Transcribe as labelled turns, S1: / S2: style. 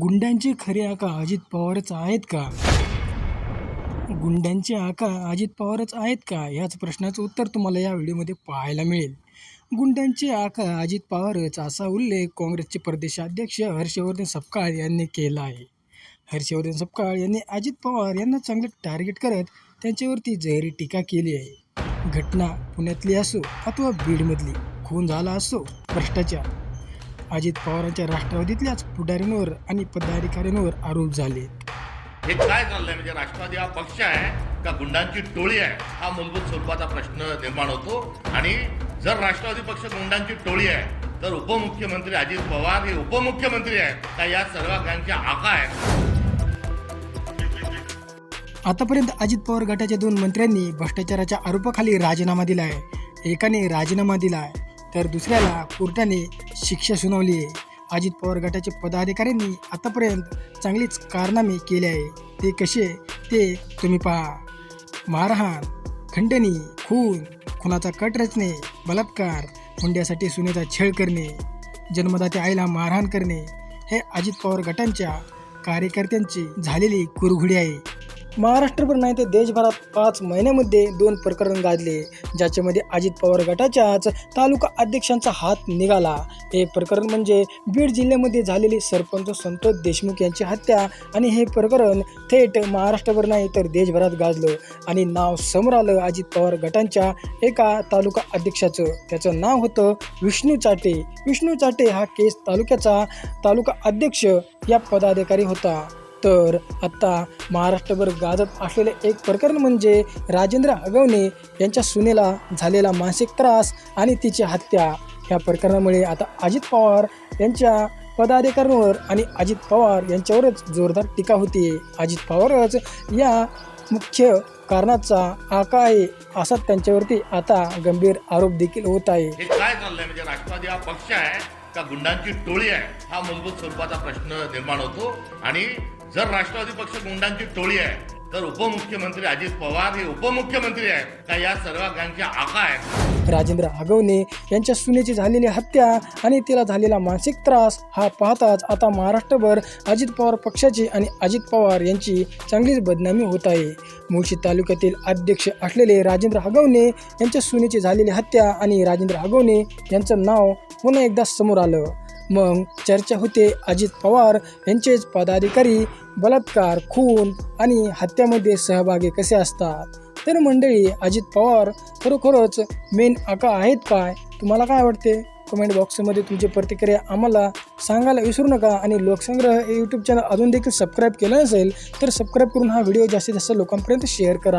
S1: गुंड्यांचे खरे आका अजित पवारच आहेत का? गुंड्यांचे आका अजित पवारच आहेत का? याच प्रश्नाचं उत्तर तुम्हाला या व्हिडिओमध्ये पाहायला मिळेल. गुंड्यांचे आका अजित पवारच असा उल्लेख काँग्रेसचे प्रदेशाध्यक्ष हर्षवर्धन सपकाळ यांनी केला आहे. हर्षवर्धन सपकाळ यांनी अजित पवार यांना चांगलं टार्गेट करत त्यांच्यावरती जहरी टीका केली आहे. घटना पुण्यातली असो अथवा बीडमधली खून झाला असो भ्रष्टाचार अजित पवारांच्या राष्ट्रवादीतल्याच पुढाऱ्यांवर आणि पदाधिकाऱ्यांवर आरोप झाले
S2: हे काय चाललंय म्हणजे राष्ट्रवादी हा पक्ष आहे का गुंडांची टोळी आहे? हा मूलभूत स्वरूपाचा प्रश्न निर्माण होतो. आणि जर राष्ट्रवादी पक्ष गुंडांची टोळी आहे तर उपमुख्यमंत्री अजित पवार हे उपमुख्यमंत्री आहेत. का या सर्व गँगचे आका आहेत?
S1: आतापर्यंत अजित पवार गटाच्या दोन मंत्र्यांनी भ्रष्टाचाराच्या आरोपाखाली राजीनामा दिला आहे एकाने राजीनामा दिला आहे तर दुसऱ्याला कोर्टाने शिक्षा सुनावली आहे. अजित पवार गटाचे पदाधिकाऱ्यांनी आतापर्यंत चांगलीच कारनामे केले आहे. ते कसे ते तुम्ही पहा. मारहाण खंडणी खून खुनाचा कट रचणे बलात्कार हुंड्यासाठी सुनेचा छळ करणे जन्मदात्या आईला मारहाण करणे हे अजित पवार गटांच्या कार्यकर्त्यांची झालेली कुरघुडी आहे. महाराष्ट्रभर नाही तर देशभरात पाच महिन्यामध्ये दोन प्रकरण गाजले. ज्याच्यामध्ये अजित पवार गटाच्याच तालुका अध्यक्षांचा हात निघाला. हे प्रकरण म्हणजे बीड जिल्ह्यामध्ये झालेली सरपंच संतोष देशमुख यांची हत्या आणि हे प्रकरण थेट महाराष्ट्रभर नाही तर देशभरात गाजलं आणि नाव समोर आलं अजित पवार गटांच्या एका तालुका अध्यक्षाचं. त्याचं नाव होतं विष्णू चाटे. विष्णू चाटे हा केस तालुक्याचा तालुका अध्यक्ष या पदाधिकारी होता. तर आत्ता महाराष्ट्रभर गाजत असलेले एक प्रकरण म्हणजे राजेंद्र अगवणे यांच्या सुनेला झालेला मानसिक त्रास आणि तिची हत्या. ह्या प्रकरणामुळे आता अजित पवार यांच्या पदाधिकाऱ्यांवर आणि अजित पवार यांच्यावरच जोरदार टीका होती. अजित पवारच या मुख्य कारणाचा आका आहे असा त्यांच्यावरती आता गंभीर आरोप देखील होत आहे.
S2: हे काय चाललंय? म्हणजे राष्ट्रवादी हा पक्ष आहे का? गुंडांची टोळी आहे? हा मूलभूत स्वरूपाचा प्रश्न निर्माण होतो आणि जर राष्ट्रवादी पक्ष गुंडांची टोळी आहे तर उपमुख्यमंत्री अजित पवार हे उपमुख्यमंत्री आहेत. का या सर्व आका आहेत?
S1: राजेंद्र आगवणे यांच्या सुनेची झालेली हत्या आणि तिला झालेला मानसिक त्रास हा पाहताच आता महाराष्ट्रभर अजित पवार पक्षाची आणि अजित पवार यांची चांगलीच बदनामी होत आहे. मुळशी तालुक्यातील अध्यक्ष असलेले राजेंद्र आगवणे यांच्या सुनेची झालेली हत्या आणि राजेंद्र आगवणे यांचं नाव पुन्हा एकदा समोर आलं. मग चर्चा होते अजित पवार यांचेच पदाधिकारी बलात्कार खून आणि हत्यामध्ये सहभागी कसे असतात? तर मंडळी अजित पवार खरोखरच मेन आका आहेत काय? तुम्हाला काय वाटते? कमेंट बॉक्समध्ये तुमची प्रतिक्रिया आम्हाला सांगायला विसरू नका आणि लोकसंग्रह हे यूट्यूब चॅनल अजून देखील सबस्क्राईब केलं नसेल तर सबस्क्राईब करून हा व्हिडिओ जास्तीत जास्त लोकांपर्यंत शेअर करा.